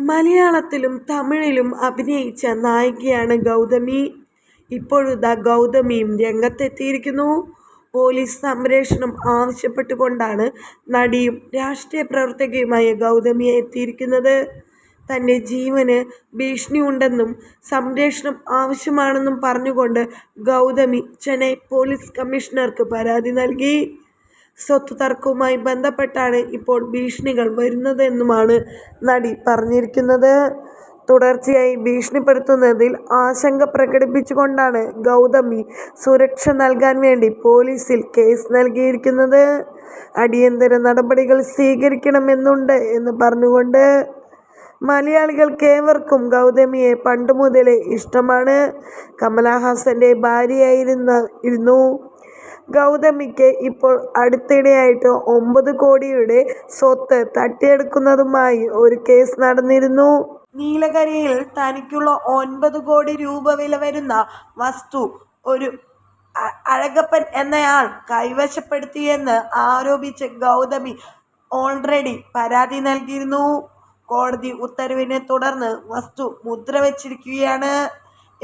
മലയാളത്തിലും തമിഴിലും അഭിനയിച്ച നായികയാണ് ഗൗതമി. ഇപ്പോഴിതാ ഗൗതമിയും രംഗത്തെത്തിയിരിക്കുന്നു. പോലീസ് സംരക്ഷണം ആവശ്യപ്പെട്ടുകൊണ്ടാണ് നടിയും രാഷ്ട്രീയ പ്രവർത്തകയുമായ ഗൗതമിയെ എത്തിയിരിക്കുന്നത്. തന്റെ ജീവന് ഭീഷണിയുണ്ടെന്നും സംരക്ഷണം ആവശ്യമാണെന്നും പറഞ്ഞുകൊണ്ട് ഗൗതമി ചെന്നൈ പോലീസ് കമ്മീഷണർക്ക് പരാതി നൽകി. സ്വത്ത് തർക്കവുമായി ബന്ധപ്പെട്ടാണ് ഇപ്പോൾ ഭീഷണികൾ വരുന്നതെന്നുമാണ് നടി പറഞ്ഞിരിക്കുന്നത്. തുടർച്ചയായി ഭീഷണിപ്പെടുത്തുന്നതിൽ ആശങ്ക പ്രകടിപ്പിച്ചുകൊണ്ടാണ് ഗൗതമി സുരക്ഷ നൽകാൻ വേണ്ടി പോലീസിൽ കേസ് നൽകിയിരിക്കുന്നത്. അടിയന്തര നടപടികൾ സ്വീകരിക്കണമെന്നുണ്ട് എന്ന് പറഞ്ഞുകൊണ്ട്. മലയാളികൾക്കേവർക്കും ഗൗതമിയെ പണ്ടുമുതലേ ഇഷ്ടമാണ്. കമലഹാസന്റെ ഭാര്യയായിരുന്ന ഭാര്യയായിരുന്നു ഗൗതമിക്ക്. ഇപ്പോൾ അടുത്തിടെയായിട്ട് ഒമ്പത് കോടിയുടെ സ്വത്ത് തട്ടിയെടുക്കുന്നതുമായി ഒരു കേസ് നടന്നിരുന്നു. നീലഗിരിയിൽ തനിക്കുള്ള ഒൻപത് കോടി രൂപ വില വരുന്ന വസ്തു ഒരു അഴകപ്പൻ എന്നയാൾ കൈവശപ്പെടുത്തിയെന്ന് ആരോപിച്ച് ഗൗതമി ഓൾറെഡി പരാതി നൽകിയിരുന്നു. കോടതി ഉത്തരവിനെ തുടർന്ന് വസ്തു മുദ്ര മുദ്രവച്ചിരിക്കുകയാണ്.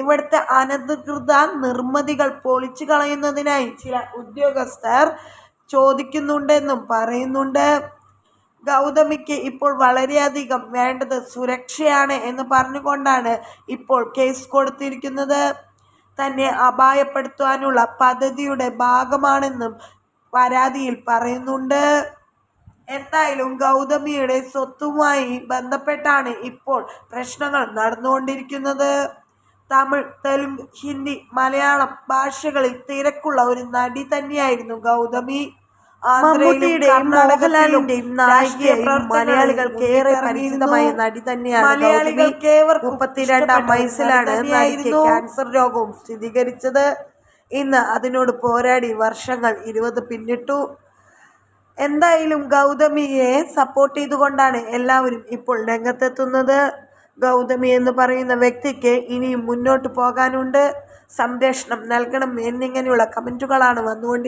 ഇവിടുത്തെ അനധികൃത നിർമ്മിതികൾ പൊളിച്ചു കളയുന്നതിനായി ചില ഉദ്യോഗസ്ഥർ ചോദിക്കുന്നുണ്ടെന്നും പറയുന്നുണ്ട്. ഗൗതമിക്ക് ഇപ്പോൾ വളരെയധികം വേണ്ടത് സുരക്ഷയാണ് എന്ന് പറഞ്ഞുകൊണ്ടാണ് ഇപ്പോൾ കേസ് കൊടുത്തിരിക്കുന്നത്. തന്നെ അപായപ്പെടുത്താനുള്ള പദ്ധതിയുടെ ഭാഗമാണെന്നും പരാതിയിൽ പറയുന്നുണ്ട്. എന്തായാലും ഗൗതമിയുടെ സ്വത്തുമായി ബന്ധപ്പെട്ടാണ് ഇപ്പോൾ പ്രശ്നങ്ങൾ നടന്നുകൊണ്ടിരിക്കുന്നത്. തമിഴ്, തെലുങ്ക്, ഹിന്ദി, മലയാളം ഭാഷകളിൽ തിരക്കുള്ള ഒരു നടി തന്നെയായിരുന്നു ഗൗതമി. മമ്മൂട്ടിയുടെയും മോഹൻലാലിന്റെയും നായികയായി മലയാളികൾക്കേറെ പരിചിതമായ നടി തന്നെയാണ് ഗൗതമി. മുപ്പത്തിരണ്ടാം വയസ്സിലാണ് നടിക്ക് ക്യാൻസർ രോഗവും സ്ഥിരീകരിച്ചത്. ഇന്ന് അതിനോട് പോരാടി വർഷങ്ങൾ ഇരുപത് പിന്നിട്ടു. എന്തായാലും ഗൗതമിയെ സപ്പോർട്ട് ചെയ്തുകൊണ്ടാണ് എല്ലാവരും ഇപ്പോൾ രംഗത്തെത്തുന്നത്. ഗൗതമി എന്ന് പറയുന്ന വ്യക്തിക്ക് ഇനിയും മുന്നോട്ട് പോകാനുണ്ട്. സംരക്ഷണം നൽകണം എന്നിങ്ങനെയുള്ള കമന്റുകളാണ് വന്നുകൊണ്ടിരിക്കുന്നത്.